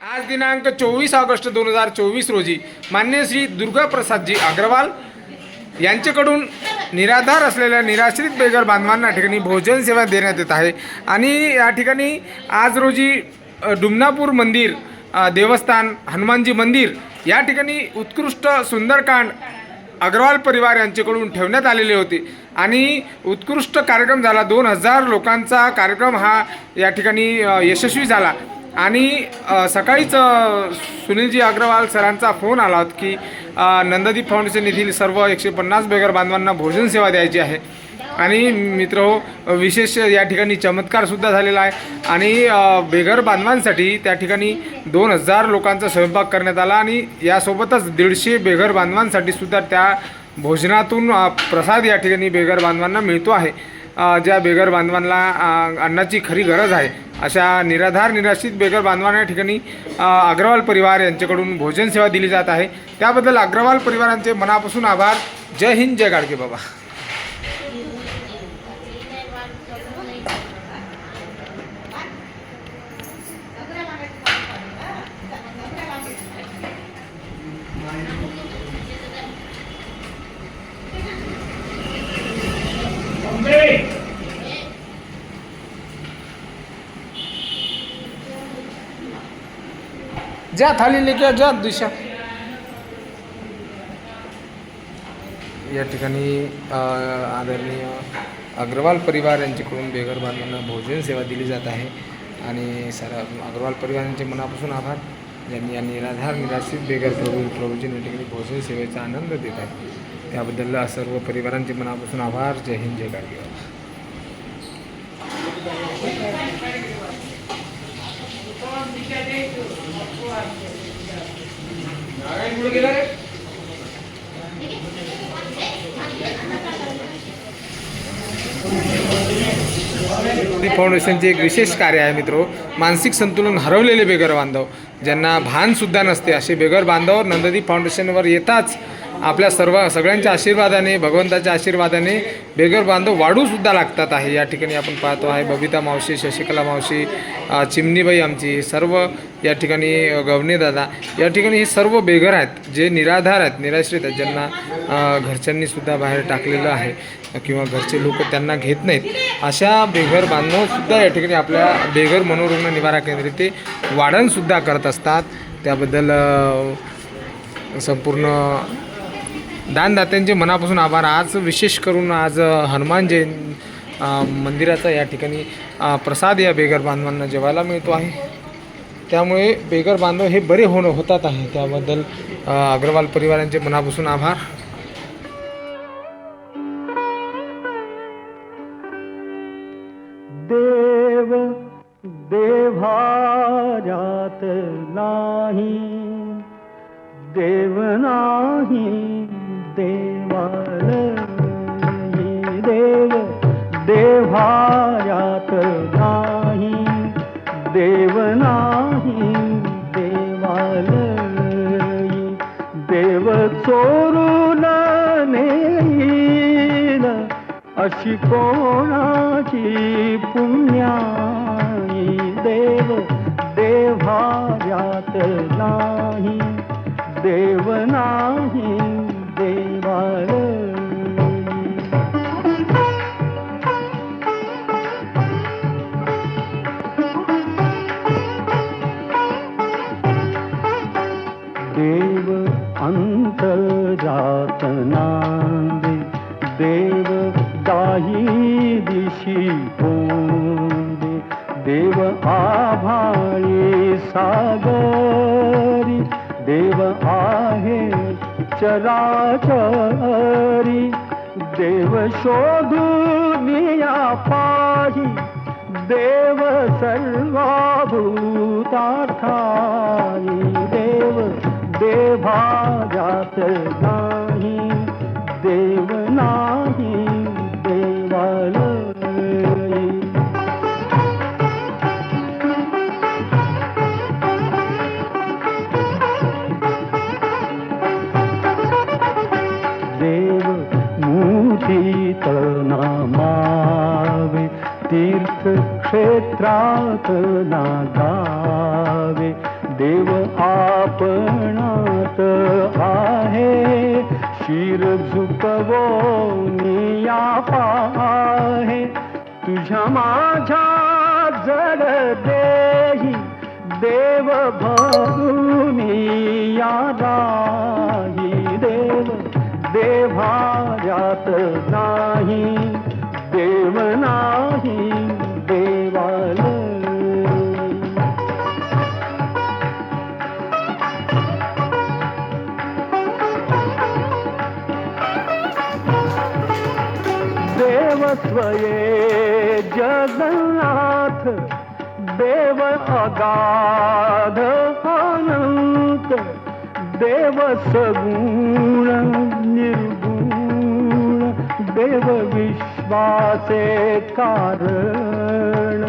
आज दिनांक चोवीस ऑगस्ट दोन हजार चोवीस रोजी मान्य श्री दुर्गाप्रसादजी अग्रवाल यांच्याकडून निराधार असलेल्या निराश्रित बेघर बांधवांना ठिकाणी भोजन सेवा देण्यात येत आहे. आणि या ठिकाणी आज रोजी डुमनापूर मंदिर देवस्थान हनुमानजी मंदिर या ठिकाणी उत्कृष्ट सुंदरकांड अग्रवाल परिवार यांच्याकडून ठेवण्यात आलेले होते. आणि उत्कृष्ट कार्यक्रम झाला. दोन हजार लोकांचा कार्यक्रम हा या ठिकाणी यशस्वी झाला. आणि सकाळीच सुनीलजी अग्रवाल सरांचा फोन आला होता की नंददीप फाउंडेशन येथील सर्व एकशे पन्नास बेगर बांधवांना भोजन सेवा द्यायची आहे. आणि मित्र हो, विशेष या ठिकाणी चमत्कारसुद्धा झालेला आहे. आणि बेघर बांधवांसाठी त्या ठिकाणी दोन हजार लोकांचा स्वयंपाक करण्यात आला आणि यासोबतच दीडशे बेघर बांधवांसाठी सुद्धा त्या भोजनातून प्रसाद या ठिकाणी बेघर बांधवांना मिळतो आहे. ज्या बेघर बांधवांना अन्नाची खरी गरज आहे. अशा निराधार निराश्रित बेघर बांधवांना या ठिकाणी अग्रवाल परिवार यांच्याकडून भोजन सेवा दिली जात आहे. त्याबद्दल अग्रवाल परिवारांचे मनापासून आभार. जय हिंद जय गाडगे बाबा. ज्या थाली किंवा ज्या दिशा या ठिकाणी आदरणीय अग्रवाल परिवार यांच्याकडून बेघर बांधवांना भोजन सेवा दिली जात आहे. आणि सर अग्रवाल परिवारांचे मनापासून आभार. ज्यांनी या निराधार निराश्रित बेघर प्रभू प्रभूजी या ठिकाणी भोजन सेवेचा आनंद देत आहे त्याबद्दल सर्व परिवारांचे मनापासून आभार. जय हिंद जय गाडगे फाउंडेशनचे एक विशेष कार्य आहे मित्रो. मानसिक संतुलन हरवलेले बेघर बांधव. ज्यांना भानसुद्धा नसते असे बेगर बांधव नंददीप फाउंडेशनवर येताच आपल्या सर्व सगळ्यांच्या आशीर्वादाने भगवंताच्या आशीर्वादाने बेघर बांधव वाढूसुद्धा लागतात आहे. या ठिकाणी आपण पाहतो आहे बबिता मावशी शशिकला मावशी चिमणीबाई आमची सर्व या ठिकाणी अ, दादा. या ठिकाणी हे सर्व बेघर आहेत जे निराधार आहेत निराश्रित आहेत. ज्यांना घरच्यांनीसुद्धा बाहेर टाकलेलं आहे किंवा घरचे लोक त्यांना घेत नाहीत. अशा बेघर बांधवसुद्धा या ठिकाणी आपल्या बेघर मनोरुग्ण निवारा केंद्र ते वाढणसुद्धा करत असतात. त्याबद्दल संपूर्ण दानदात्यांचे मनापासून आभार. आज विशेष करून आज हनुमान जयं मंदिराचा या ठिकाणी प्रसाद या बेगर बांधवांना जेवायला मिळतो आहे. त्यामुळे बेघर बांधव हे बरे होणं होतात आहे. त्याबद्दल अग्रवाल परिवारांचे मनापासून आभार. देव देवाजात नाही देव नाही. देवाल देव देवायात नाही. देव नाही देवाल देव चोरून नेईल. अशी कोणाची पुण्याई देव देवायात नाही. देव नाही देव अंतरात नांदे देव दाही दिशी देव आभाळी सागरी देव आहे चराचरी देव शोधून देभाजात नाही. देव नाही देवालयी देव मुठीत नामावे तीर्थक्षेत्रात नागावे देव आपणात आहे. शिर झुकवो निया पाहे. तुझ्या माझ्या जड देही देव भरुनी या राही देव. जात नाही. स्वये जगन्नाथ देव अगाध अनंत देव सगुण निर्गुण देव विश्वासे कारण।